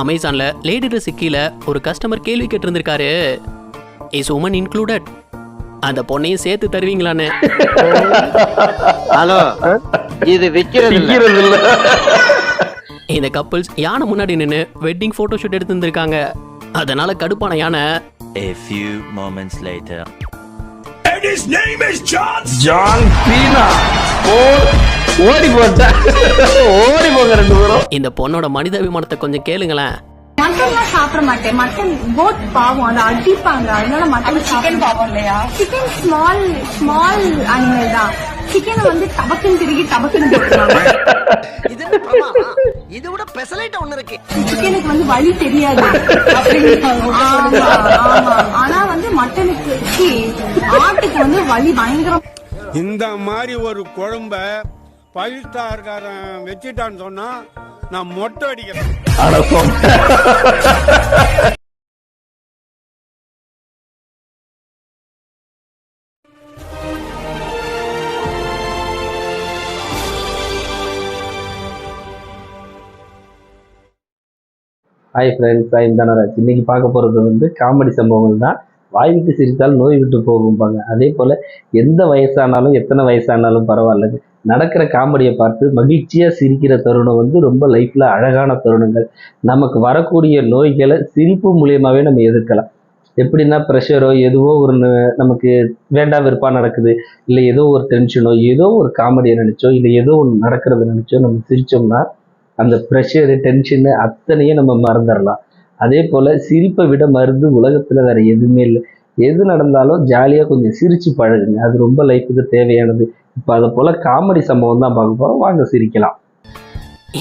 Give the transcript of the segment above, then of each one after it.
அமேசான்ல lady dress கீழே ஒரு கஸ்டமர் கேள்வி கேட்டிருந்திருக்காரு. இஸ் உமன் இன்க்ளூடட் அந்த பொண்ணையும் சேர்த்து தருவீங்களான்னு. ஹலோ இது விக்கிறது இல்ல இந்த கப்பிள்ஸ் யானை முன்னாடி நின்று வெட்டிங் ஃபோட்டோ ஷூட் எடுத்திருந்திருக்காங்க. அதனால கடுப்பான யானை. A few moments later. John Cena ஓ ஓடி ஓடி போங்க ரெண்டு பேரும். இந்த பொண்ணோட மனிதாபிமானத்தை கொஞ்சம் கேளுங்களேன். மட்டன்லாம் சாப்பிட மாட்டேன் மட்டன் போட் பாவம். அதை அடிப்பாங்க. அதனால மட்டன் சிக்கன் பாவம் இல்லையா? சிக்கன் ஸ்மால் ஸ்மால் அனிமல் தான். சிக்கனை வந்து டபக்குன்னு திருகி டபக்குன்னு இது விட பெசலைட் ஒண்ணு இருக்கு. சிக்கனுக்கு வந்து வலி தெரியாது. ஆனா வந்து மட்டனுக்கு ஆட்டுக்கு வந்து வலி பயங்கரம். இந்த மாதிரி ஒரு குழம்ப ஃபைவ் ஸ்டார்காரன் வச்சுட்டான்னு சொன்னா நான் மொட்டை அடிக்கிறேன். ஹாய் ஃப்ரெண்ட்ஸ் ஐம் தனராஜ் இன்றைக்கி பார்க்க போகிறது வந்து காமெடி சம்பவங்கள் தான். வாய் விட்டு சிரித்தால் நோய் விட்டு போகும்பாங்க. அதே போல் எந்த வயசானாலும் எத்தனை வயசானாலும் பரவாயில்லைங்க நடக்கிற காமெடியை பார்த்து மகிழ்ச்சியாக சிரிக்கிற தருணம் வந்து ரொம்ப லைஃப்பில் அழகான தருணங்கள். நமக்கு வரக்கூடிய நோய்களை சிரிப்பு மூலியமாகவே நம்ம எதிர்க்கலாம். எப்படின்னா ப்ரெஷரோ எதுவோ ஒரு நமக்கு வேண்டா விருப்பாக நடக்குது. இல்லை ஏதோ ஒரு டென்ஷனோ ஏதோ ஒரு காமெடியை நினச்சோ இல்லை ஏதோ ஒன்று நடக்கிறத நினச்சோ நம்ம சிரிச்சோம்னா அந்த ப்ரெஷரு டென்ஷனு அத்தனையும் நம்ம மறந்துடலாம். அதே போல் சிரிப்பை விட மருந்து உலகத்தில் வேற எதுவுமே இல்லை. எது நடந்தாலும் ஜாலியாக கொஞ்சம் சிரிச்சு பழகுங்க. அது ரொம்ப லைஃபுக்கு தேவையானது. இப்போ அதை போல் காமெடி சம்பவம் தான் பார்க்க போகிறோம் வாங்க சிரிக்கலாம்.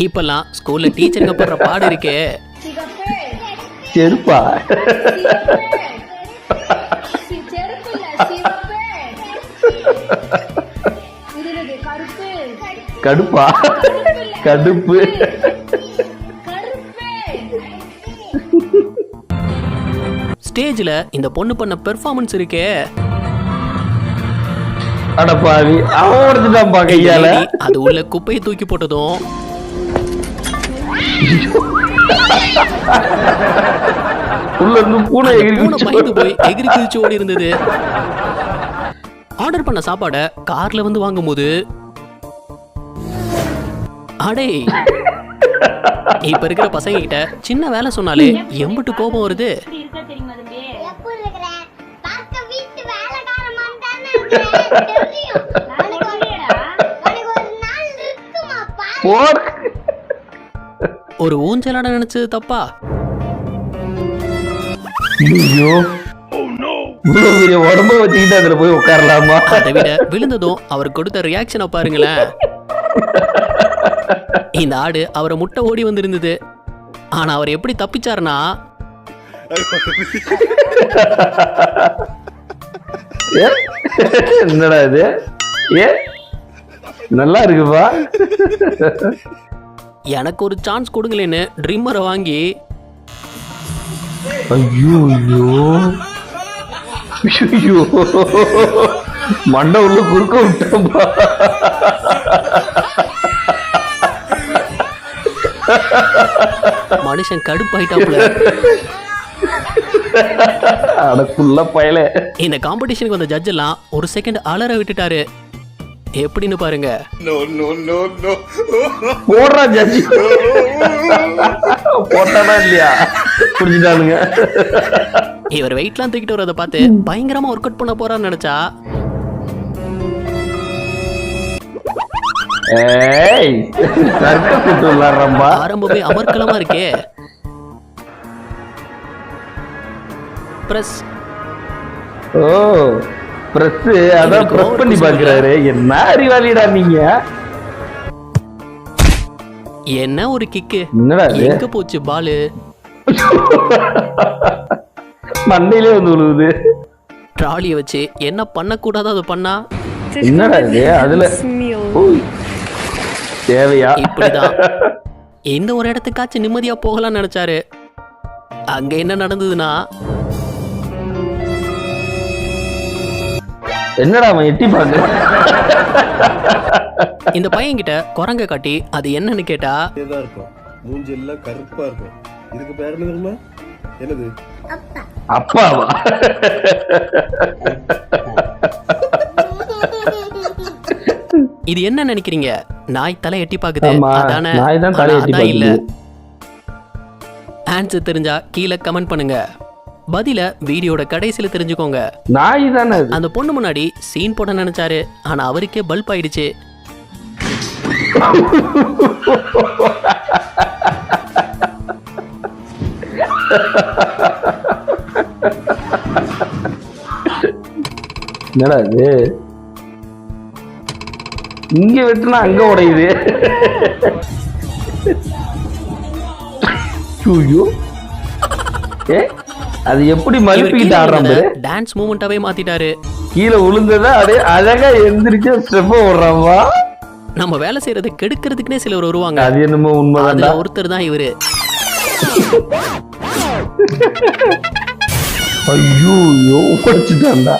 இப்பெல்லாம் ஸ்கூல்ல டீச்சருங்க போடுற பாடு இருக்கே. செருப்பா. கடுப்பா. கடுப்பு. ஸ்டேஜ்ல இந்த பொண்ணு பண்ண பெர்ஃபார்மன்ஸ் இருக்கே. அடப்பாவி அவன் கையால. அது உள்ள குப்பையை தூக்கி போட்டதும். உள்ள இருந்து பூனை எகிரி போய் எகிரி குதிச்சு ஓடி இருந்தது ஆர்டர் பண்ண சாப்பாட கார்ல வந்து வாங்கும்போது அடே. இப்ப இருக்கிற பசங்க கிட்ட சின்ன வேலை சொன்னாலே எம்பிட்டு கோபம் வருது. ஒரு- ஊஞ்சலாட நினைச்சது தப்பா? ஐயோ. உடம்ப வச்சுக்கிட்டு அதுல போய் உட்காரலாமா? அதை விட விழுந்ததும் அவர் கொடுத்த ரியாக்ஷனை பாருங்களேன். இந்த ஆடு அவரை முட்டை ஓடி வந்திருந்தது. ஆனா அவர் எப்படி தப்பிச்சாருன்னா? என்னடா இது? ஏ? நல்லா இருக்குப்பா. எனக்கு ஒரு சான்ஸ் கொடுங்களேன்னு ட்ரிம்மரை வாங்கி ஐயோ ஐயோ ஐயோ மண்டை உள்ள குறுக்க விட்டப்பா மனுஷன் கடுப்பாயிட்டாப்புல. அடக்குள்ள பயலே. இந்த காம்படிஷனுக்கு வந்த ஜட்ஜ் எல்லாம் ஒரு செகண்ட் அலற விட்டுட்டாரு. எப்படின்னு பாருங்க. போடுறா ஜட்ஜி போட்டானா இல்லையா? புரிஞ்சுட்டானுங்க. இவர் வெயிட்லாம் தூக்கிட்டு வரதை பார்த்து பயங்கரமா ஒர்க் அவுட் பண்ண போறான்னு நினைச்சா ஆரம்பமே அமர்க்கலமா இருக்கே. பிரஸ் ஓ பிரஸ் அதான் பிரஸ் பண்ணி பாக்குறாரு. என்ன அறிவாளிடா நீங்க? என்ன ஒரு கிக்கு என்னடா இது? எங்க போச்சு பாலு? மண்டையிலே வந்து விழுவுது ட்ராலியை வச்சு என்ன பண்ணக்கூடாதோ அதை பண்ணா. என்னடா இது? அதுல. தேவையா? இப்படிதான். எந்த ஒரு இடத்துக்காச்சும் நிம்மதியா போகலாம்னு நினைச்சாரு. அங்க என்ன நடந்ததுன்னா என்னடா அவன் எட்டி பாக்குற இந்த பையன்கிட்ட குரங்க காட்டி அது என்னன்னு கேட்டா தான் இருக்கும். மூஞ்செல்லாம் கருப்பா இருக்கும். இதுக்கு பேர் என்ன தெரியுமா? என்னது? அப்பாவா? இது என்ன நினைக்கிறீங்க? நாய் தலை எட்டி பாக்குது அதானே? நாய் தான் ஆனா தலை எட்டி அதான் இல்ல. ஆன்சர் தெரிஞ்சா கீழே கமெண்ட் பண்ணுங்க. பதில வீடியோட கடைசியில தெரிஞ்சுக்கோங்க. நாய் தானே அந்த பொண்ணு முன்னாடி சீன் போட நினைச்சாரு. ஆனா அவருக்கே பல்ப் ஆயிடுச்சு. என்னடா இது? இங்க வெட்டுனா அங்க உடையுது. ஐயோ. ஏ அது எப்படி மழுப்பிக்கிட்டு ஆடுறான். டான்ஸ் மூமெண்டாவே மாத்திட்டாரு. கீழே விழுந்தத அப்படியே அழகா எந்திரிச்சு ஸ்டெப் விடுறான்வா நம்ம வேலை செய்யறதை கெடுக்கிறதுக்குனே சிலர் வருவாங்க. அது என்னமோ அதுல உண்மைதான்டா ஒருத்தர் தான் இவரு. ஐயோ ஐயோ உடைச்சிட்டான்டா.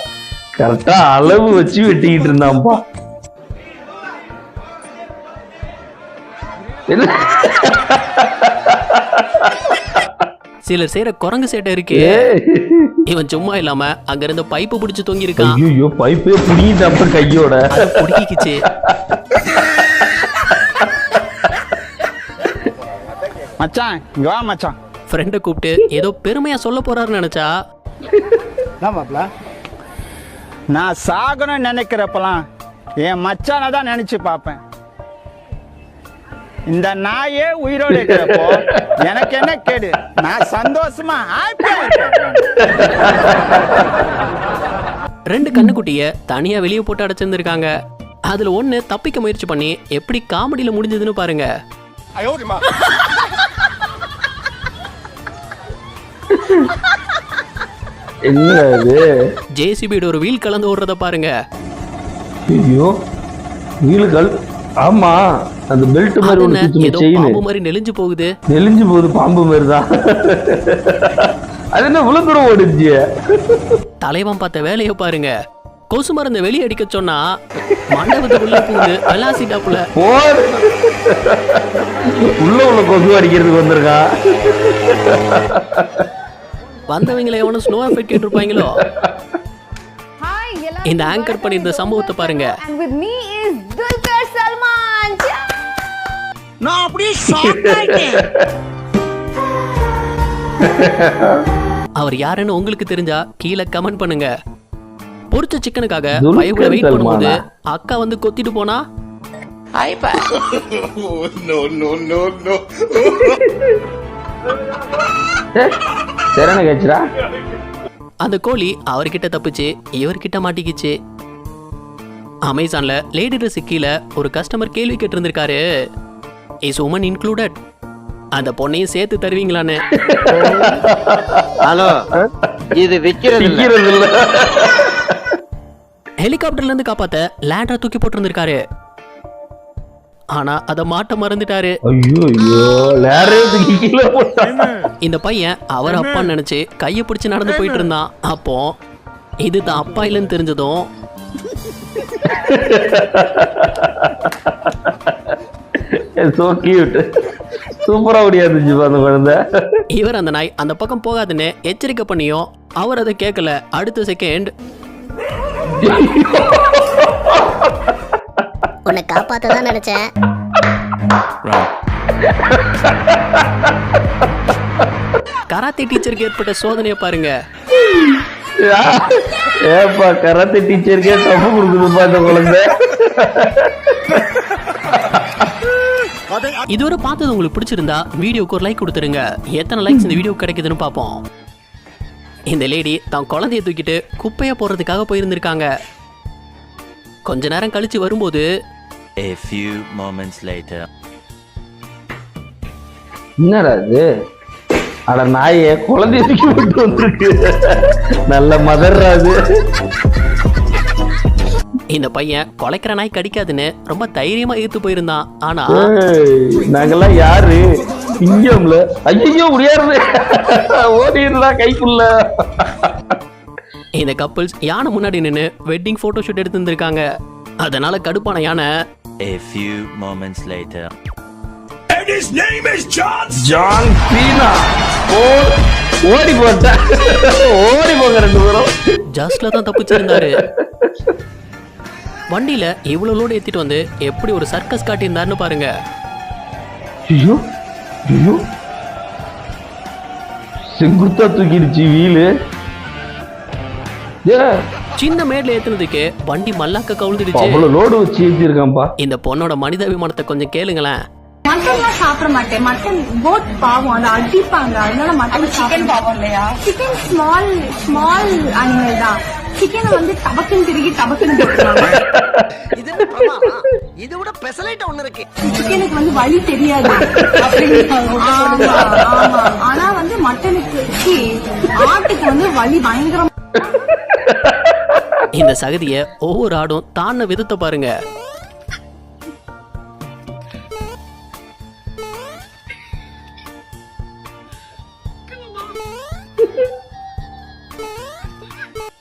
கரெக்டா அளவு வச்சு வெட்டிக்கிட்டு இருந்தான்ப்பா. சிலர் செய்யற குரங்கு சேட்டை இருக்கு. இவன் சும்மா இல்லாம அங்க இருந்து பைப்பு பிடிச்சு தொங்கி இருக்கான் ஐயோ பைப்பே புடிங்கிட்டாப்ப கையோட? அதை புடிக்கிச்சு மச்சான் இங்க வா மச்சான். ஃப்ரெண்டை கூப்பிட்டு ஏதோ பெருமையா சொல்ல போறாருன்னு நினைச்சா? நான் சாகணும்னு நினைக்கிறப்பலாம் என் மச்சானை தான் நினைச்சு பார்ப்பேன். இந்த நாயே உயிரோடு இருக்கிறப்போ எனக்கு என்ன கேடு? நான் சந்தோஷமா ஹாப்பியா ரெண்டு கண்ணுக்குட்டிய தனியா வெளியே போட்டு அடைச்சிருந்திருக்காங்க. அதுல ஒண்ணு தப்பிக்க முயற்சி பண்ணி எப்படி காமெடியில முடிஞ்சதுன்னு பாருங்க. என்ன இது? ஜேசிபியோட ஒரு வீல் கலந்து ஓடுறத பாருங்க. ஐயோ வீலுகள் ஆமா அந்த பெல்ட் மாதிரி ஒண்ணு ஏதோ செயின் பாம்பு மாதிரி நெளிஞ்சு போகுது. நெலிஞ்சு போகுது பாம்பு மாதிரி தான் அது என்ன இவ்வளவு தூரம் ஓடுச்சு தலைவன் பார்த்த வேலையை பாருங்க. கொசு மருந்து வெளியே அடிக்க சொன்னா மண்டபத்துக்குள்ள பூந்து விளாசிட்டாப்புல போர் உள்ள உள்ள கொசு அடிக்கிறதுக்கு வந்திருக்கான் வந்தவங்களை எவனும் ஸ்னோ எஃபெக்ட் கேட்டிருப்பாங்களோ இந்த anchor பண்ணியிருந்த சம்பவத்தை பாருங்க. நான் அப்படியே ஷாக் ஆயிட்டேன். அவர் யாருன்னு உங்களுக்கு தெரிஞ்சா கீழே கமெண்ட் பண்ணுங்க. பொரிச்ச சிக்கனுக்காக பயவுல வெயிட் பண்ணும்போது? அக்கா வந்து கொத்திட்டு போனா? சரண கேச்சுரா அந்த கோழி அவர்கிட்ட தப்பிச்சு இவர்கிட்ட மாட்டிக்கிச்சு. அமேசான்ல லேடி ட்ரெஸ் கீழே ஒரு கஸ்டமர் கேள்வி கேட்டிருந்திருக்காரு. இஸ் உமன் இன்க்ளூடட் அந்த பொண்ணையும் சேர்த்து தருவீங்களான்னு ஹலோ இது விக்கிறது சிக்கிறது இல்ல ஹெலிகாப்டர்ல இருந்து காப்பாத்த லேண்டரை தூக்கி போட்டிருந்திருக்காரு. ஆனா அதை மாட்ட மறந்துட்டாரு. ஐயோ ஐயோ லேரேத்துக்கு கீழே போட்டான் இந்த பையன் அவர் அப்பான்னு நினைச்சு கையை பிடிச்சு நடந்து போயிட்டு இருந்தான் அப்போ இது தான் அப்பா இல்லைன்னு தெரிஞ்சதும் சோ கியூட் சூப்பரா ஓடியாந்துச்சு அந்த குழந்தை இவர் அந்த நாய் அந்த பக்கம் போகாதுன்னு எச்சரிக்கை பண்ணியும் அவர் அதை கேட்கல அடுத்த செகண்ட் உன்னை காப்பாத்த தான் நினைச்சேன். கராத்தே டீச்சருக்கு ஏற்பட்ட சோதனையை பாருங்க. ஏப்பா கராத்தே டீச்சருக்கே தப்பு கொடுக்குதுப்பா இந்த குழந்தை. இதுவரை பார்த்தது உங்களுக்கு பிடிச்சிருந்தா வீடியோக்கு ஒரு லைக் கொடுத்துருங்க. எத்தனை லைக்ஸ் இந்த வீடியோ கிடைக்குதுன்னு பார்ப்போம். இந்த லேடி தான் குழந்தைய தூக்கிட்டு குப்பையை போடுறதுக்காக போயிருந்திருக்காங்க. கொஞ்ச நேரம் கழிச்சு வரும்போது A few moments later. என்னடா இது? அட நாயே குழந்தைய தூக்கி விட்டு வந்திருக்கு. நல்ல மதர்ரா அது இந்த பையன் கொலைக்கிற நாய் கடிக்காதுன்னு ரொம்ப தைரியமா இழுத்து போயிருந்தான். ஆனா நாங்கெல்லாம் யாரு? சிங்கம்ல ஐயோ முடியாது ஓடிடுறா கைக்குள்ள. இந்த கப்பிள்ஸ் யானை முன்னாடி நின்று வெட்டிங் போட்டோ ஷூட் எடுத்து இருந்திருக்காங்க அதனால கடுப்பான யானை. A few moments later. John Cena ஓ- ஓடி போட்டா. ஓடி போங்க ரெண்டு பேரும். ஜஸ்ட்ல தான் தப்பிச்சிருந்தாரு. வண்டியில இவ்வளவு லோடு ஏத்திட்டு வந்து எப்படி ஒரு சர்க்கஸ் காட்டியிருந்தாருன்னு பாருங்க. ஐயோ ஐயோ. செங்குத்தா தூக்கிடுச்சு வீலு. சின்ன மேட்ல ஏத்துனதுக்கு வண்டி மல்லாக்க கவுழ்ந்துடுச்சு. அவ்வளவு லோடு வச்சு ஏற்றிருக்கான்ப்பா இந்த பொண்ணோட மனிதாபிமானத்தை கொஞ்சம் கேளுங்களேன். மட்டன்லாம் சாப்பிட மாட்டேன். மட்டன் போட் பாவம். அதை அடிப்பாங்க. அதனால மட்டன் சிக்கன் பாவம் இல்லையா? சிக்கன் ஸ்மால் ஸ்மால் அனிமல் தான். சிக்கனை வந்து டபக்குன்னு திருகி டபக்குன்னு இது இது விட பெசலைட் ஒண்ணு இருக்கு. சிக்கனுக்கு வந்து வழி தெரியாது. ஆனா வந்து மட்டனுக்கு ஆட்டுக்கு வந்து வலி பயங்கரம். இந்த சகதியை ஒவ்வொரு ஆடும் தான விதத்தை பாருங்க.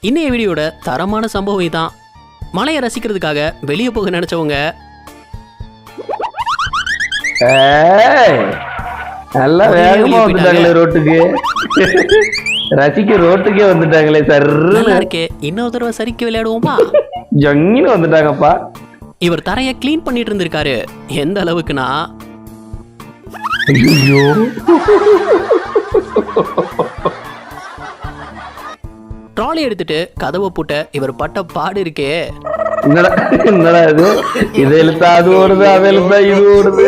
இன்னைய வீடியோட தரமான சம்பவம் இதான். மலையை ரசிக்கிறதுக்காக வெளியே போக நினைச்சவங்க. நல்லா வேகமா வந்துட்டாங்களே ரோட்டுக்கு. ரசிக்க ரோட்டுக்கே வந்துட்டாங்களே சர்ன்னு இருக்கே. இன்னொரு தடவை சரிக்கு விளையாடுவோமா? ஜங்கின்னு வந்துட்டாங்கப்பா. இவர் தரையை க்ளீன் பண்ணிட்டு இருந்திருக்காரு. எந்த அளவுக்குன்னா ஐயோ. ட்ராலி எடுத்துட்டு கதவை பூட்ட இவர் பட்ட பாடு இருக்கே. என்னடா என்னடா இது? இது எழுத்தா அது ஓடுது அது எழுத்தா இது ஓடுது.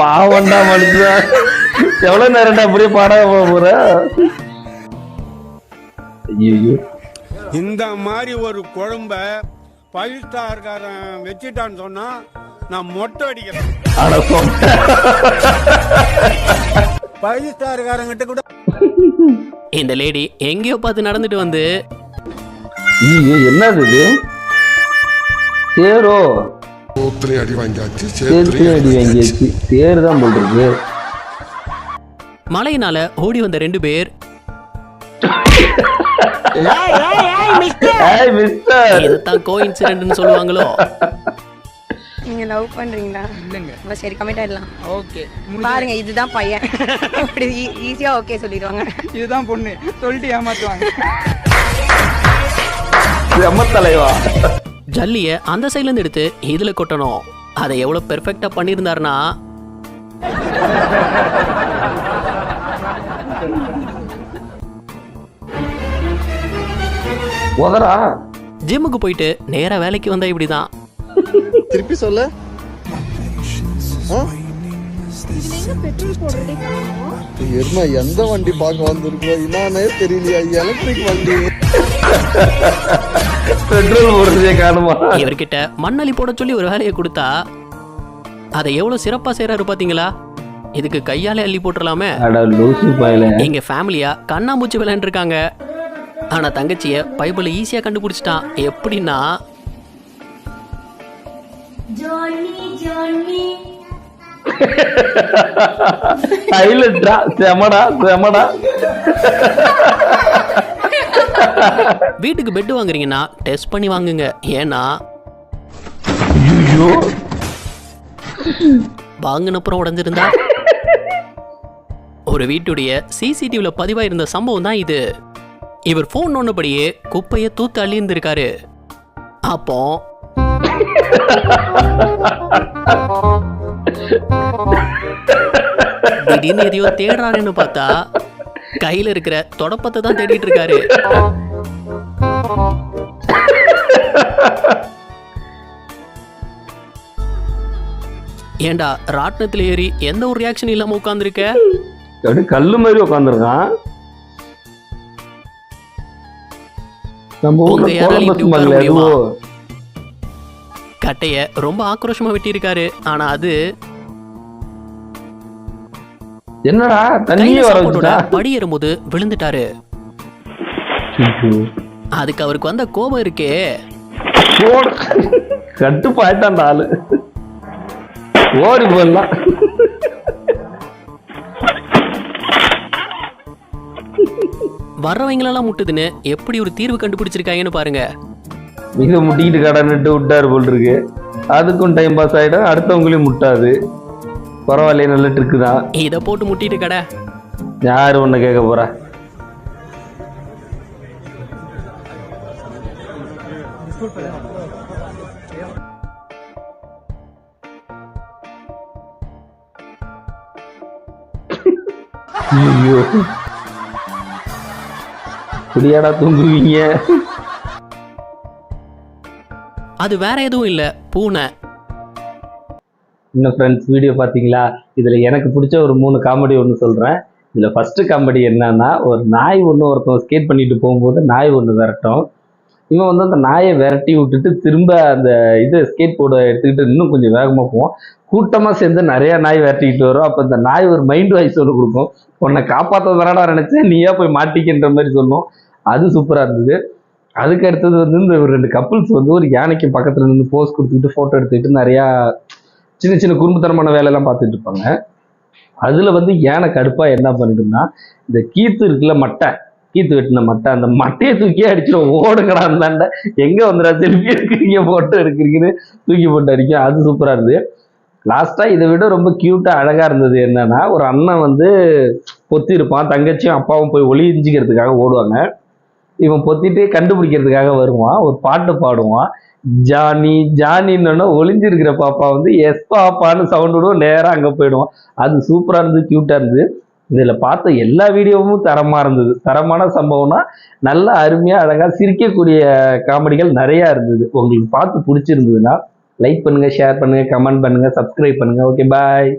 பாவண்டா மனுஷன் எவ்வளவு நேரம்டா அப்படியே பாடாம போற? ஐயோ இந்த மாதிரி ஒரு குழம்ப ஃபைவ் ஸ்டார்காரன் வச்சுட்டான்னு சொன்னா நான் மொட்டை அடிக்கிறேன். ஸ்டார்காரங்கிட்ட கூட இந்த லேடி எங்கேயோ பார்த்து நடந்துட்டு வந்து என்னது இது? சேரோ சோத்திரையும் அடி வாங்கியாச்சு சேர்த்து அடி வாங்கியாச்சு. தேர் தான் போட்டிருக்கு மழையினால ஓடி வந்த ரெண்டு பேர் ஏய் மிஸ்டர் இதைத்தான் கோ இன்சிடென்ட்னு சொல்லுவாங்களோ? நீங்க லவ் பண்றீங்களா? இல்லங்க. சரி கமிட் ஆயிடலாம். ஓகே. பாருங்க இதுதான் பையன். அப்படி ஈஸியா ஓகே சொல்லிடுவாங்க. இதுதான் பொண்ணு. சொல்லிட்டு ஏமாத்துவாங்க. தலைவா. ஜல்லிய அந்த சைடுல இருந்து எடுத்து இதுல கொட்டணும். அதை எவ்வளவு பெர்ஃபெக்ட்டா பண்ணியிருந்தாருன்னா. ஜிம்முக்கு போயிட்டு நேரா வேலைக்கு வந்தா இப்படிதான். திருப்பி சொல்ல? எருமா எந்த வண்டி பார்க்க வந்திருக்கோம் என்னன்னே தெரியலையா? எலக்ட்ரிக் வண்டி. பெட்ரோல் போடுறதே காணுமா? இவர்கிட்ட மண்ணள்ளி போட சொல்லி ஒரு வேலையை கொடுத்தா அதை எவ்வளவு சிறப்பா செய்றாரு பாத்தீங்களா? இதுக்கு கையாலே அள்ளி போட்டுறலாமே. அட லூசு பாயில. எங்க ஃபேமிலியா கண்ணாமூச்சி விளையாண்டுருக்காங்க. ஆனா தங்கச்சிய பைபிள் ஈஸியா கண்டுபிடிச்சிட்டான். எப்படின்னா ஹைலட்ரா செமடா? செமடா? வீட்டுக்கு பெட் வாங்குறீங்கன்னா டெஸ்ட் பண்ணி வாங்குங்க. ஏன்னா ஐயோ. வாங்கின அப்புறம் உடஞ்சிருந்தா. ஒரு வீட்டுடைய சிசிடிவில பதிவாயிருந்த சம்பவம் தான் இது. இவர் ஃபோன் நோண்டபடியே குப்பையை தூத்து அள்ளி இருந்திருக்காரு அப்போ திடீர்னு எதையோ தேடுறாருன்னு பார்த்தா கையில இருக்கிற தொடப்பத்தை தான் தேடிட்டு இருக்காரு. ஏண்டா ராட்டினத்துல ஏறி எந்த ஒரு ரியாக்ஷன் இல்லாம உட்காந்துருக்க அப்படியே கல்லு மாதிரி உட்காந்துருக்கான் நம்ம ஊர்ல யாராலையும் கோலம்பஸ் கட்டைய ரொம்ப ஆக்ரோஷமா வெட்டியிருக்காரு. ஆனா அது என்னடா தண்ணியே படி ஏறும்போது விழுந்துட்டாரு. அதுக்கு அவருக்கு வந்த கோபம் இருக்கே. ஆளு. ஓடி போடலாம் வர்றவங்களெல்லாம் முட்டுதுன்னு எப்படி ஒரு தீர்வு கண்டுபிடிச்சிருக்காங்கன்னு பாருங்க. மிக முட்டிக்கிட்டு கடனிட்டு விட்டாரு போல் இருக்கு அதுக்கும் டைம் பாஸ் ஆயிடும் அடுத்தவங்களையும் முட்டாது. பரவாயில்லையே நல்ல ட்ரிக்கு தான். இதை போட்டு முட்டிட்டு கடை. யாரு ஒன்று கேட்க போறா? ஐயோ. இப்படியாடா தூங்குவீங்க? அது வேற எதுவும் இல்ல. பூனை. இன்னும் ஃப்ரெண்ட்ஸ் வீடியோ பார்த்தீங்களா இதில் எனக்கு பிடிச்ச ஒரு மூணு காமெடி ஒன்று சொல்கிறேன் இதில் ஃபஸ்ட்டு காமெடி என்னன்னா ஒரு நாய் ஒன்று ஒருத்தன் ஸ்கேட் பண்ணிட்டு போகும்போது நாய் ஒன்று விரட்டும். இவன் வந்து அந்த நாயை விரட்டி விட்டுட்டு திரும்ப அந்த இது ஸ்கேட் போர்டை எடுத்துக்கிட்டு இன்னும் கொஞ்சம் வேகமாக போவோம் கூட்டமாக சேர்ந்து நிறைய நாய் விரட்டிக்கிட்டு வரும். அப்போ இந்த நாய் ஒரு மைண்ட் வாய்ஸ் ஒன்று கொடுக்கும். உன்னை காப்பாற்ற தானடா நினச்சேன் நீயா போய் மாட்டிக்கின்ற மாதிரி சொன்னோம் அது சூப்பராக இருந்தது. அதுக்கு அடுத்தது வந்து இந்த ஒரு ரெண்டு கப்புள்ஸ் வந்து ஒரு யானைக்கு பக்கத்தில் நின்று போஸ் கொடுத்துக்கிட்டு ஃபோட்டோ எடுத்துக்கிட்டு நிறையா சின்ன சின்ன குறும்புத்தனமான வேலையெல்லாம் பார்த்துட்டு இருப்பாங்க. அதில் வந்து யானை கடுப்பாக என்ன பண்ணிட்டுனா இந்த கீத்து இருக்குல்ல மட்டை கீத்து வெட்டின மட்டை அந்த மட்டையை தூக்கி அடிச்சிடும். ஓடுங்கடா அந்தாண்ட. எங்கே வந்துடா செல்ஃபி எடுக்கிறீங்க ஃபோட்டோ எடுக்கிறீங்கன்னு தூக்கி போட்டு அடிக்கும். அது சூப்பராக இருந்தது. லாஸ்ட்டாக இதை விட ரொம்ப க்யூட்டாக அழகாக இருந்தது என்னன்னா ஒரு அண்ணன் வந்து பொத்தி இருப்பான் தங்கச்சியும் அப்பாவும் போய் ஒளிஞ்சிக்கிறதுக்காக ஓடுவாங்க. இவன் பொத்திட்டு கண்டுபிடிக்கிறதுக்காக வருவான் ஒரு பாட்டு பாடுவான். ஜானி ஜானின்னு ஒளிஞ்சிருக்கிற பாப்பா வந்து எஸ் பாப்பான்னு சவுண்ட் விடுவோம் நேராக அங்கே போயிடுவான். அது சூப்பராக இருந்தது க்யூட்டாக இருந்தது. இதில் பார்த்த எல்லா வீடியோவும் தரமாக இருந்தது. தரமான சம்பவம்னா நல்லா அருமையாக அழகாக சிரிக்கக்கூடிய காமெடிகள் நிறையா இருந்தது. உங்களுக்கு பார்த்து பிடிச்சிருந்ததுன்னா லைக் பண்ணுங்கள் ஷேர் பண்ணுங்கள் கமெண்ட் பண்ணுங்கள் சப்ஸ்கிரைப் பண்ணுங்கள் ஓகே பாய்